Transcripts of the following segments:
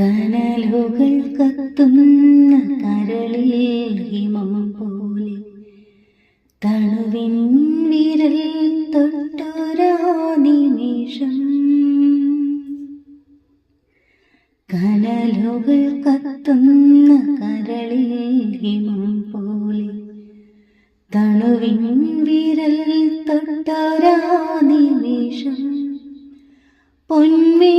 കനലുകൾ കത്തുന്ന കരളിൽ ഹിമം പോലെ തണുവിൻ വിരൽ തൊട്ടൊരാ നിമിഷം. കനലുകൾ കത്തുന്ന കരളിൽ ഹിമം പോലെ തണുവിൻ വിരൽ തൊട്ടൊരാ നിമിഷം. പൊൻവേണും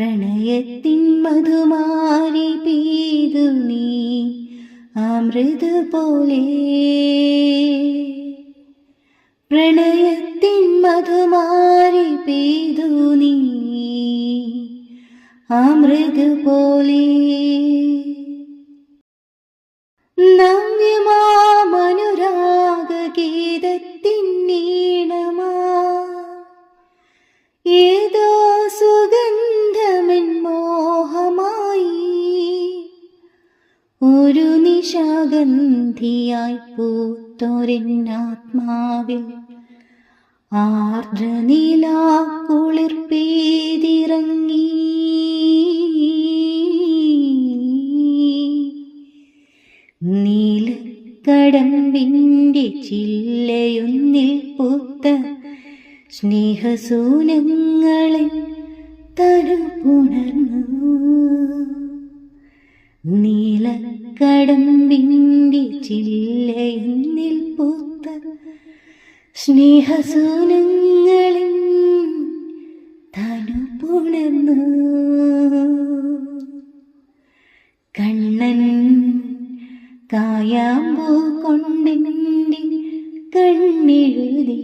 പ്രണയത്തിൻ മധുമാരി പെയ്തു നീ അമൃത് പോലെ. പ്രണയത്തിൻ മധുമാരി പെയ്തു നീ അമൃത് പോലെ. നവ്യമാമനുരാഗഗീതത്തിൻ ഒരു നിശാഗന്ധിയായി പൂത്തൊരെന്നാത്മാവിൽ ആർദ്ര കുളിർപ്പേതിറങ്ങി നീല നീലക്കടമ്പിന്റെ ചില്ലയൊന്നിൽ പൂത്ത സ്നേഹസൂനങ്ങളെ തരുപുണർന്നു നീലക്കടമ്പിന്റെ ചില്ലയിൽ പൂത്ത സ്നേഹസൂനങ്ങളെ തനുപുണർന്നു കണ്ണൻ കായാമ്പൂ കൊണ്ടെന്റെ കണ്ണെഴുതി.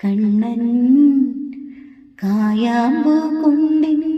കണ്ണൻ കായാമ്പൂ കൊണ്ടെന്റെ